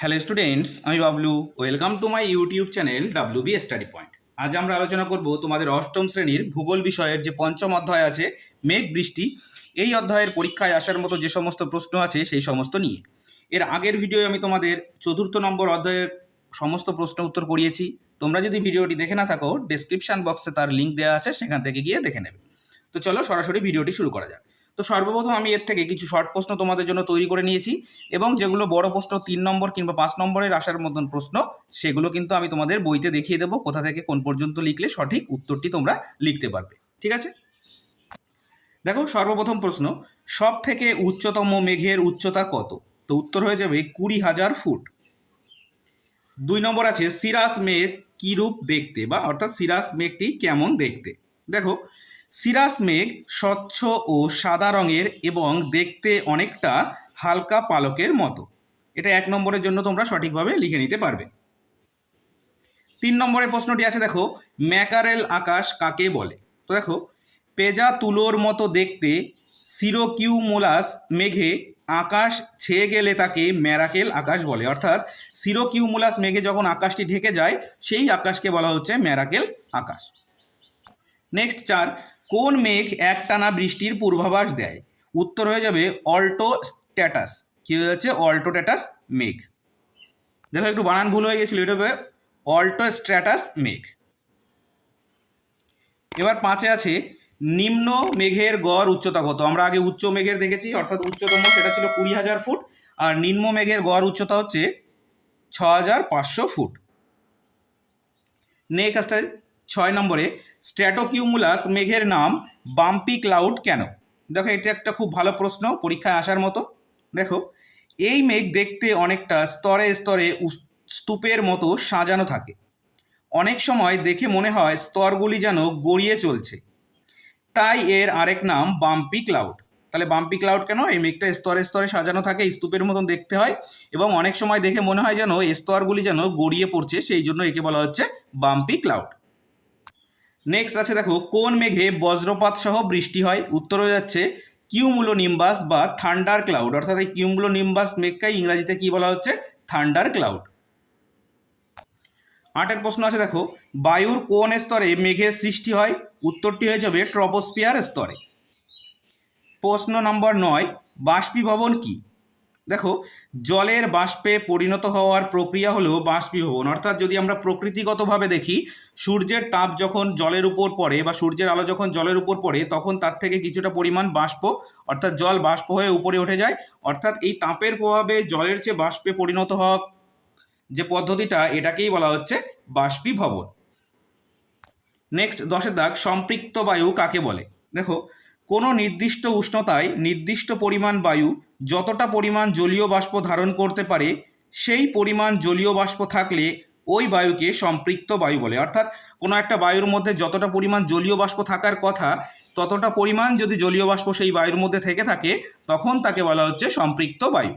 Hello students আমি Bablu. Welcome to my YouTube channel W B study point আজ আমরা আলোচনা করব তোমাদের অষ্টম শ্রেণির ভূগোল বিষয়ের যে পঞ্চম অধ্যায় আছে, মেঘ বৃষ্টি। এই অধ্যায়ের পরীক্ষায় আসার মতো যে সমস্ত প্রশ্ন আছে, সেই সমস্ত নিয়ে। এর আগের ভিডিওয়ে আমি তোমাদের চতুর্থ নম্বর অধ্যায়ের সমস্ত প্রশ্ন উত্তর করিয়েছি। তোমরা যদি ভিডিওটি দেখে না থাকো ডেসক্রিপশন বক্সে তার লিঙ্ক দেওয়া আছে, সেখান থেকে গিয়ে দেখে নেবে। তো চলো সরাসরি ভিডিওটি শুরু করা যাক। তো সর্বপ্রথম আমি এর থেকে কিছু শর্ট প্রশ্ন তোমাদের জন্য তৈরি করে নিয়েছি এবং যেগুলো বড় প্রশ্ন তিন নম্বর কিংবা পাঁচ নম্বরের আসার মতন প্রশ্ন, সেগুলো কিন্তু আমি তোমাদের বইতে দেখিয়ে দেবো কোথা থেকে কোন পর্যন্ত লিখলে সঠিক উত্তরটি তোমরা লিখতে পারবে। ঠিক আছে? দেখো সর্বপ্রথম প্রশ্ন সব থেকে উচ্চতম মেঘের উচ্চতা কত? তো উত্তর হয়ে যাবে কুড়ি হাজার ফুট। দুই নম্বর আছে, সিরাস মেঘ কী রূপ দেখতে বা অর্থাৎ সিরাস মেঘটি কেমন দেখতে? দেখো সিরাস মেঘ স্বচ্ছ ও সাদা রঙের এবং দেখতে অনেকটা হালকা পালকের মতো। এটা এক নম্বরের জন্য তোমরা সঠিকভাবে লিখে নিতে পারবে। তিন নম্বরের প্রশ্নটি আছে, দেখো, ম্যাকারেল আকাশ কাকে বলে? তো দেখো, পেজা তুলোর মতো দেখতে সিরোকিউমোলাস মেঘে আকাশ ছেয়ে গেলে তাকে ম্যারাকেল আকাশ বলে। অর্থাৎ সিরোকিউমুলাস মেঘে যখন আকাশটি ঢেকে যায়, সেই আকাশকে বলা হচ্ছে ম্যারাকেল আকাশ। নেক্সট চার কোন মেঘ একটানা বৃষ্টির পূর্বাভাস দেয়? উত্তর হয়ে যাবে অল্টো স্ট্যাটাস। কী হয়ে যাচ্ছে? অল্টো স্ট্যাটাস মেঘ। দেখো, একটু বানান ভুল হয়ে গেছিল, এটা হবে অল্টো স্ট্র্যাটাস মেঘ। এবার পাঁচে আছে, নিম্ন মেঘের গড় উচ্চতা কত? আমরা আগে উচ্চ মেঘের দেখেছি, অর্থাৎ উচ্চতম সেটা ছিল কুড়ি হাজার ফুট, আর নিম্ন মেঘের গড় উচ্চতা হচ্ছে ছ হাজার পাঁচশো ফুট। নেক্সট ছয় নম্বরে স্ট্র্যাটোকিউমুলাস মেঘের নাম বাম্পি ক্লাউড কেন? দেখো, এটা একটা খুব ভালো প্রশ্ন, পরীক্ষায় আসার মতো। দেখো, এই মেঘ দেখতে অনেকটা স্তরে স্তরে স্তূপের মতো সাজানো থাকে। অনেক সময় দেখে মনে হয় স্তরগুলি যেন গড়িয়ে চলছে। তাই এর আরেক নাম বাম্পি ক্লাউড তাহলে বাম্পি ক্লাউড কেন? এই মেঘটা স্তরে স্তরে সাজানো থাকে স্তূপের মতন দেখতে হয় এবং অনেক সময় দেখে মনে হয় যেন স্তরগুলি যেন গড়িয়ে পড়ছে, সেই জন্য একে বলা হচ্ছে বাম্পি ক্লাউড নেক্সট আছে দেখো, কোন মেঘে বজ্রপাত সহ বৃষ্টি হয়? উত্তর হয়ে যাচ্ছে কিউমুলো নিম্বাস বা থান্ডার ক্লাউড। অর্থাৎ এই কিউমুলো নিম্বাস মেঘকে ইংরাজিতে কি বলা হচ্ছে? Thunder cloud. আটের প্রশ্ন আছে দেখো, বায়ুর কোন স্তরে মেঘের সৃষ্টি হয়? উত্তরটি হয়ে যাবে ট্রপোস্পিয়ার স্তরে। প্রশ্ন নম্বর নয়, বাষ্পীভবন কি? দেখো, জলের বাষ্পে পরিণত হওয়ার প্রক্রিয়া হলো বাষ্পীভবন। অর্থাৎ যদি আমরা প্রকৃতিগতভাবে দেখি, সূর্যের তাপ যখন জলের উপর পড়ে বা সূর্যের আলো যখন জলের উপর পড়ে, তখন তার থেকে কিছুটা পরিমাণ বাষ্প, অর্থাৎ জল বাষ্প হয়ে উপরে উঠে যায়। অর্থাৎ এই তাপের প্রভাবে জলের চেয়ে বাষ্পে পরিণত হওয়া যে পদ্ধতিটা, এটাকেই বলা হচ্ছে বাষ্পীভবন। নেক্সট দশের দাগ, সম্পৃক্ত বায়ু কাকে বলে? দেখো কোনো নির্দিষ্ট উষ্ণতায় নির্দিষ্ট পরিমাণ বায়ু যতটা পরিমাণ জলীয় বাষ্প ধারণ করতে পারে, সেই পরিমাণ জলীয় বাষ্প থাকলে ওই বায়ুকে সম্পৃক্ত বায়ু বলে। অর্থাৎ কোনো একটা বায়ুর মধ্যে যতটা পরিমাণ জলীয় বাষ্প থাকার কথা, ততটা পরিমাণ যদি জলীয় বাষ্প সেই বায়ুর মধ্যে থেকে থাকে, তখন তাকে বলা হচ্ছে সম্পৃক্ত বায়ু।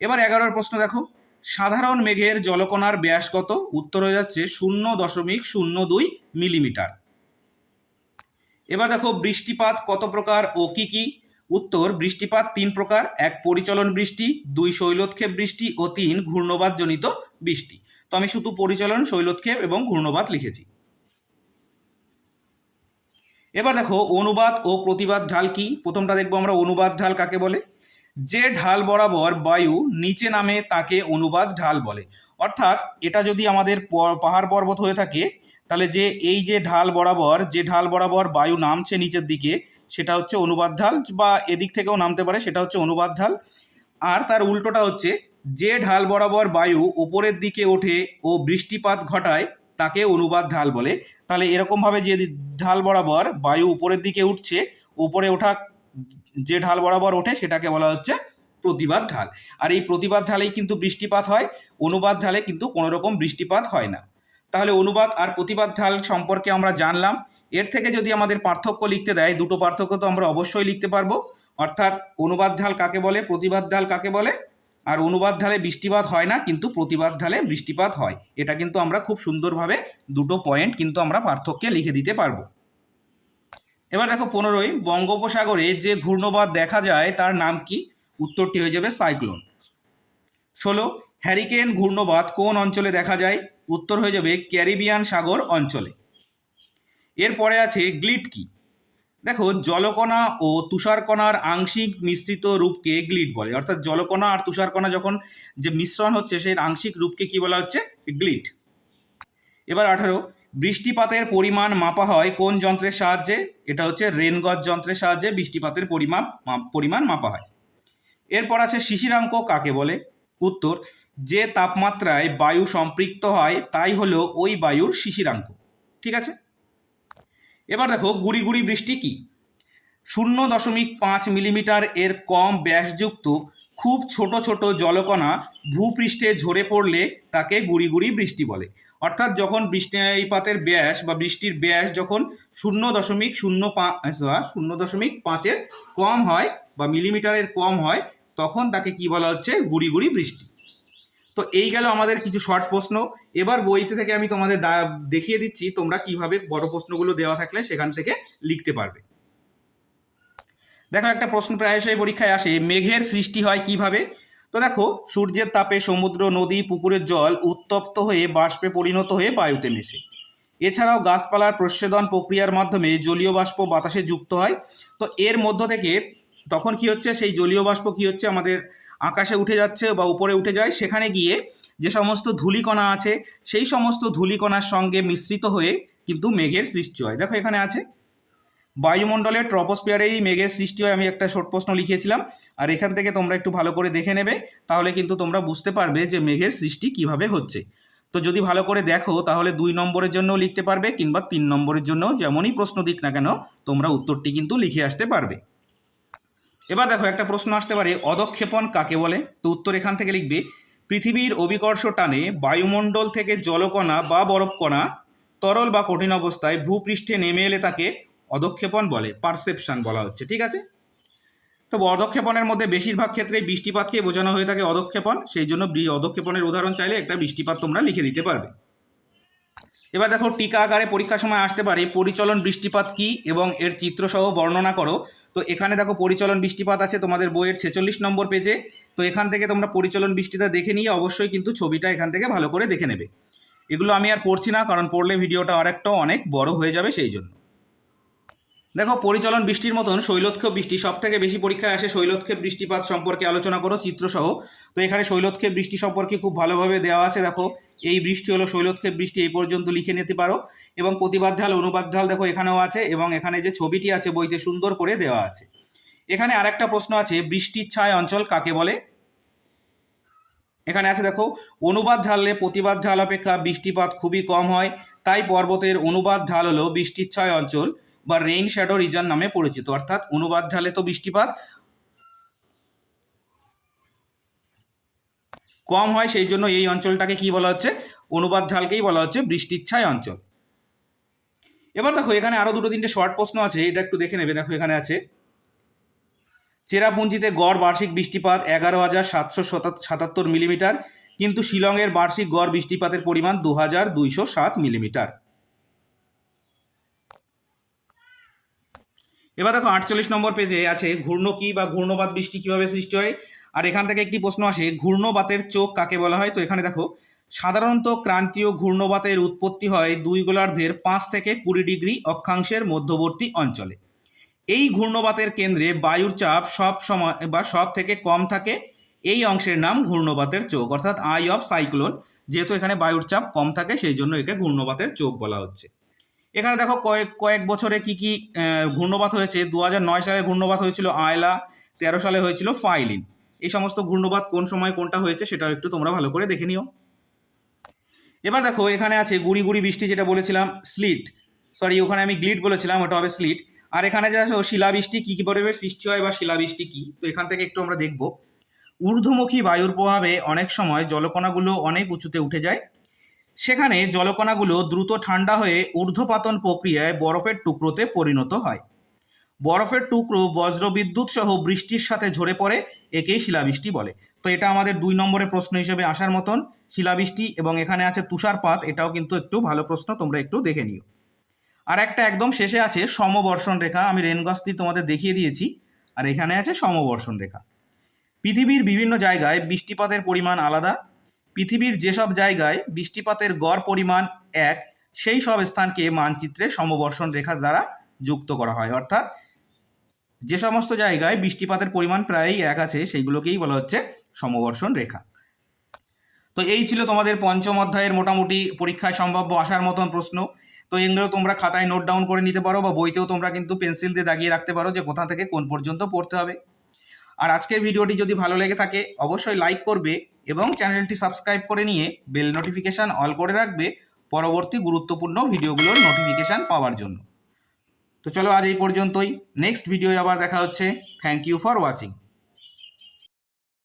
এবার এগারোর প্রশ্ন দেখো। সাধারণ মেঘের জলকণার ব্যাস কত? উত্তর হয়ে যাচ্ছে শূন্য দশমিক শূন্য দুই মিলিমিটার। এবার দেখো বৃষ্টিপাত কত প্রকার ও কি কি? উত্তর, বৃষ্টিপাত তিন প্রকার। এক, পরিচলন বৃষ্টি, দুই শৈলোৎক্ষেপ বৃষ্টি ও তিন ঘূর্ণবাদজনিত বৃষ্টি। তো আমি শুধু পরিচলন শৈলোৎক্ষেপ এবং ঘূর্ণবাদ লিখেছি। এবার দেখো অনুবাদ ও প্রতিবাদ ঢাল কি? প্রথমটা দেখব আমরা, অনুবাদ ঢাল কাকে বলে? যে ঢাল বরাবর বায়ু নিচে নামে তাকে অনুবাদ ঢাল বলে। অর্থাৎ এটা যদি আমাদের পাহাড় পর্বত হয়ে থাকে তাহলে যে এই যে ঢাল বরাবর, যে ঢাল বরাবর বায়ু নামছে নিচের দিকে, সেটা হচ্ছে অনুবাদ ঢাল বা এদিক থেকেও নামতে পারে, সেটা হচ্ছে অনুবাদ ঢাল। আর তার উল্টোটা হচ্ছে, যে ঢাল বরাবর বায়ু উপরের দিকে ওঠে ও বৃষ্টিপাত ঘটায়, তাকে অনুবাদ ঢাল বলে। তাহলে এরকমভাবে যে ঢাল বরাবর বায়ু উপরের দিকে উঠছে, উপরে ওঠা যে ঢাল বরাবর ওঠে, সেটাকে বলা হচ্ছে প্রতিবাদ ঢাল। আর এই প্রতিবাদ ঢালেই কিন্তু বৃষ্টিপাত হয়, অনুবাদ ঢালে কিন্তু কোনো রকম বৃষ্টিপাত হয় না। তাহলে অনুবাদ আর প্রতিবাদ ঢাল সম্পর্কে আমরা জানলাম। এর থেকে যদি আমাদের পার্থক্য লিখতে দেয়, দুটো পার্থক্য তো আমরা অবশ্যই লিখতে পারব। অর্থাৎ অনুবাদ ঢাল কাকে বলে, প্রতিবাদ ঢাল কাকে বলে? আর অনুবাদ ঢালে বৃষ্টিপাত হয় না, কিন্তু প্রতিবাদ ঢালে বৃষ্টিপাত হয়। এটা কিন্তু আমরা খুব সুন্দরভাবে দুটো পয়েন্ট কিন্তু আমরা পার্থক্যে লিখে দিতে পারব। এবার দেখো পনেরোই, বঙ্গোপসাগরে যে ঘূর্ণবাদ দেখা যায়, তার নাম কি? উত্তরটি হয়ে যাবে সাইক্লোন। ষোলো হ্যারিকেন, ঘূর্ণবাত কোন অঞ্চলে দেখা যায়? উত্তর হয়ে যাবে ক্যারিবিয়ান সাগর অঞ্চলে। এরপরে আছে গ্লিট কি? দেখো, জলকণা ও তুষারকণার আংশিক মিশ্রিত রূপকে গ্লিট বলে। অর্থাৎ জলকণা আর তুষারকণা যখন যে মিশ্রণ হচ্ছে, সেই আংশিক রূপকে কি বলা হচ্ছে? গ্লিট এবার আঠারো, বৃষ্টিপাতের পরিমাণ মাপা হয় কোন যন্ত্রের সাহায্যে? এটা হচ্ছে রেনগজ যন্ত্রের সাহায্যে বৃষ্টিপাতের পরিমাপ মাপ- পরিমাণ মাপা হয়। এরপর আছে শিশিরাঙ্ক কাকে বলে? উত্তর যে তাপমাত্রায় বায়ু সম্পৃক্ত হয়, তাই হলো ওই বায়ুর শিশিরাঙ্ক ঠিক আছে? এবার দেখো, গুড়ি গুড়ি বৃষ্টি কি? শূন্য দশমিক পাঁচ মিলিমিটার এর কম ব্যাসযুক্ত খুব ছোট ছোট জলকণা ভূপৃষ্ঠে ঝরে পড়লে তাকে গুড়ি গুড়ি বৃষ্টি বলে। অর্থাৎ যখন বৃষ্টিপাতের ব্যাস বা বৃষ্টির ব্যাস যখন শূন্য দশমিক শূন্য পাঁচ শূন্য দশমিক পাঁচের কম হয় বা মিলিমিটারের কম হয়, তখন তাকে কি বলা হচ্ছে? গুড়ি গুড়ি বৃষ্টি। তো এই গেল আমাদের কিছু শর্ট প্রশ্ন। এবার বইতে থেকে আমি তোমাদের দেখিয়ে দিচ্ছি তোমরা কীভাবে বড় প্রশ্নগুলো দেওয়া থাকলে সেখান থেকে লিখতে পারবে। দেখো একটা প্রশ্ন প্রায়শই পরীক্ষায় আসে, মেঘের সৃষ্টি হয় কীভাবে? তো দেখো, সূর্যের তাপে সমুদ্র, নদী, পুকুরের জল উত্তপ্ত হয়ে বাষ্পে পরিণত হয়ে বায়ুতে মেশে। এছাড়াও গাছপালার প্রচ্ছেদন প্রক্রিয়ার মাধ্যমে জলীয় বাষ্প বাতাসে যুক্ত হয়। তো এর মধ্য থেকে তখন কি হচ্ছে? সেই জলীয় বাষ্প কি হচ্ছে? আমাদের আকাশে উঠে যাচ্ছে বা উপরে উঠে যায়, সেখানে গিয়ে যে সমস্ত ধূলিকণা আছে, সেই সমস্ত ধূলিকণার সঙ্গে মিশ্রিত হয়ে কিন্তু মেঘের সৃষ্টি হয়। দেখো এখানে আছে। বায়ুমণ্ডলের ট্রপোস্পিয়ারেই মেঘের সৃষ্টি হয়, আমি একটা শর্ট প্রশ্ন লিখিয়েছিলাম আর এখান থেকে তোমরা একটু ভালো করে দেখে নেবে, তাহলে কিন্তু তোমরা বুঝতে পারবে যে মেঘের সৃষ্টি কীভাবে হচ্ছে। তো যদি ভালো করে দেখো, তাহলে দুই নম্বরের জন্যও লিখতে পারবে কিংবা তিন নম্বরের জন্য যেমনই প্রশ্ন দিক না কেন, তোমরা উত্তরটি কিন্তু লিখে আসতে পারবে। এবার দেখো একটা প্রশ্ন আসতে পারে, অদক্ষেপণ কাকে বলে? তো উত্তর এখান থেকে লিখবে, পৃথিবীর অভিকর্ষ টানে বায়ুমণ্ডল থেকে জলকণা বা বরফকণা তরল বা কঠিন অবস্থায় ভূপৃষ্ঠে নেমে এলে তাকে অদক্ষেপণ বলে, পারসেপশন বলা হচ্ছে, ঠিক আছে? তো অদক্ষেপণের মধ্যে বেশিরভাগ ক্ষেত্রে বৃষ্টিপাতকে বোঝানো হয়ে থাকে অদক্ষেপণ, সেই জন্য অদক্ষেপণের উদাহরণ চাইলে একটা বৃষ্টিপাত তোমরা লিখে দিতে পারবে। এবার দেখো টিকা আকারে পরীক্ষার সময় আসতে পারে পরিচলন বৃষ্টিপাত কি এবং এর চিত্রসহ বর্ণনা করো। তো এখানে দেখো পরিচলন বৃষ্টিপাত আছে তোমাদের বইয়ের ছেচল্লিশ নম্বর পেজে। তো এখান থেকে তোমরা পরিচলন বৃষ্টিটা দেখে নিয়ে অবশ্যই কিন্তু ছবিটা এখান থেকে ভালো করে দেখে নেবে। এগুলো আমি আর পড়ছি না, কারণ পড়লে ভিডিওটা আরেকটা অনেক বড় হয়ে যাবে সেই জন্য। দেখো, পরিচলন বৃষ্টির মতন শৈলক্ষেপ বৃষ্টি সব থেকে বেশি পরীক্ষায় আসে শৈলক্ষেপ বৃষ্টিপাত সম্পর্কে আলোচনা করো, চিত্রসহ। তো এখানে শৈলক্ষেপ বৃষ্টি সম্পর্কে খুব ভালোভাবে দেওয়া আছে, দেখো। এই বৃষ্টি হলো শৈলক্ষেপ বৃষ্টি, এই পর্যন্ত লিখে নিতে পারো। এবং প্রতিবাদ ঢাল অনুবাদ ঢাল দেখো, এখানেও আছে এবং এখানে যে ছবিটি আছে, বইতে সুন্দর করে দেওয়া আছে। এখানে আরেকটা প্রশ্ন আছে, বৃষ্টির ছায় অঞ্চল কাকে বলে? এখানে আছে, দেখো অনুবাদ ঢাললে প্রতিবাদ ঢাল অপেক্ষা বৃষ্টিপাত খুবই কম হয়, তাই পর্বতের অনুবাদ ঢাল হলো বৃষ্টির ছায় অঞ্চল। বা রেইন শ্যাডো রিজন নামে পরিচিত, অর্থাৎ অনুবাদ ঢালে তো বৃষ্টিপাত। কম হয় সেই জন্য এই অঞ্চলটাকে কি বলা হচ্ছে? অনুবাদ ঢালকেই বলা হচ্ছে বৃষ্টির ছায় অঞ্চল। এবার দেখো, এখানে আরও দুটো তিনটে শর্ট প্রশ্ন আছে, এটা একটু দেখে নেবে, দেখো এখানে আছে। চেরাপুঞ্জিতে গড় বার্ষিক বৃষ্টিপাত এগারো হাজার সাতশো সাতাত্তর মিলিমিটার কিন্তু শিলংয়ের বার্ষিক গড় বৃষ্টিপাতের পরিমাণ দু হাজার দুইশো সাত মিলিমিটার এবার দেখো আটচল্লিশ নম্বর পেজে আছে, ঘূর্ণ কি বা ঘূর্ণবাত বৃষ্টি কীভাবে সৃষ্টি হয়? আর এখান থেকে একটি প্রশ্ন আসে ঘূর্ণবাতের চোখ কাকে বলা হয়? তো এখানে দেখো, সাধারণত ক্রান্তীয় ঘূর্ণবাতের উৎপত্তি হয় দুই গোলার্ধের পাঁচ থেকে কুড়ি ডিগ্রি অক্ষাংশের মধ্যবর্তী অঞ্চলে। এই ঘূর্ণবাতের কেন্দ্রে বায়ুর চাপ সব সময় বা সব থেকে কম থাকে, এই অংশের নাম ঘূর্ণবাতের চোখ, অর্থাৎ আই অফ সাইক্লোন, যেহেতু এখানে বায়ুর চাপ কম থাকে, সেই জন্য একে ঘূর্ণবাতের চোখ বলা হচ্ছে। এখানে দেখো কয়েক কয়েক বছরে কি কি ঘূর্ণপাত হয়েছে। দু নয় সালে ঘূর্ণবাত হয়েছিল আয়লা, তেরো সালে হয়েছিল ফাইলিন। এই সমস্ত ঘূর্ণপাত কোন সময় কোনটা হয়েছে সেটাও একটু তোমরা ভালো করে দেখে নিও। এবার দেখো, এখানে আছে গুড়ি গুড়ি বৃষ্টি যেটা বলেছিলাম, স্লিট। সরি ওখানে আমি গ্লিট বলেছিলাম, ওটা হবে স্লিট। আর এখানে যে আছে শিলাবৃষ্টি কী কী পরিবেশ সৃষ্টি হয় বা শিলাবৃষ্টি কী, তো এখান থেকে একটু আমরা দেখব। ঊর্ধ্বমুখী বায়ুর প্রভাবে অনেক সময় জলকণাগুলো অনেক উঁচুতে উঠে যায়। সেখানে জলকণাগুলো দ্রুত ঠান্ডা হয়ে ঊর্ধ্বপাতন প্রক্রিয়ায় বরফের টুকরোতে পরিণত হয়। বরফের টুকরো বজ্রবিদ্যুৎ সহ বৃষ্টির সাথে ঝরে পড়ে, একেই শিলাবৃষ্টি বলে। তো এটা আমাদের দুই নম্বরের প্রশ্ন হিসেবে আসার মতন। শিলাবৃষ্টি এবং এখানে আছে তুষারপাত, এটাও কিন্তু একটু ভালো প্রশ্ন, তোমরা একটু দেখে নিও। আর একটা একদম শেষে আছে সমবর্ষণ রেখা, আমি রেনগস্তি তোমাদের দেখিয়ে দিয়েছি। আর এখানে আছে সমবর্ষণ রেখা। পৃথিবীর বিভিন্ন জায়গায় বৃষ্টিপাতের পরিমাণ আলাদা পৃথিবীর যেসব জায়গায় বৃষ্টিপাতের গড় পরিমাণ এক, সেই সব স্থানকে মানচিত্রে সমবর্ষণ রেখা দ্বারা যুক্ত করা হয়। অর্থাৎ যে সমস্ত জায়গায় বৃষ্টিপাতের পরিমাণ প্রায়ই এক আছে, সেইগুলোকেই বলা হচ্ছে সমবর্ষণ রেখা। তো এই ছিল তোমাদের পঞ্চম অধ্যায়ের মোটামুটি পরীক্ষায় সম্ভাব্য আসার মতন প্রশ্ন। তো এগুলো তোমরা খাতায় নোট ডাউন করে নিতে পারো বা বইতেও তোমরা কিন্তু পেন্সিল দিয়ে দাগিয়ে রাখতে পারো যে কোথা থেকে কোন পর্যন্ত পড়তে হবে। আর আজকের ভিডিওটি যদি ভালো লেগে থাকে, অবশ্যই লাইক করবে এবং চ্যানেলটি সাবস্ক্রাইব করে নিয়ে বেল নোটিফিকেশান অল করে রাখবে পরবর্তী গুরুত্বপূর্ণ ভিডিওগুলোর নোটিফিকেশান পাওয়ার জন্য। তো চলো আজ এই পর্যন্তই। নেক্সট ভিডিও আবার দেখা হচ্ছে। Thank you for watching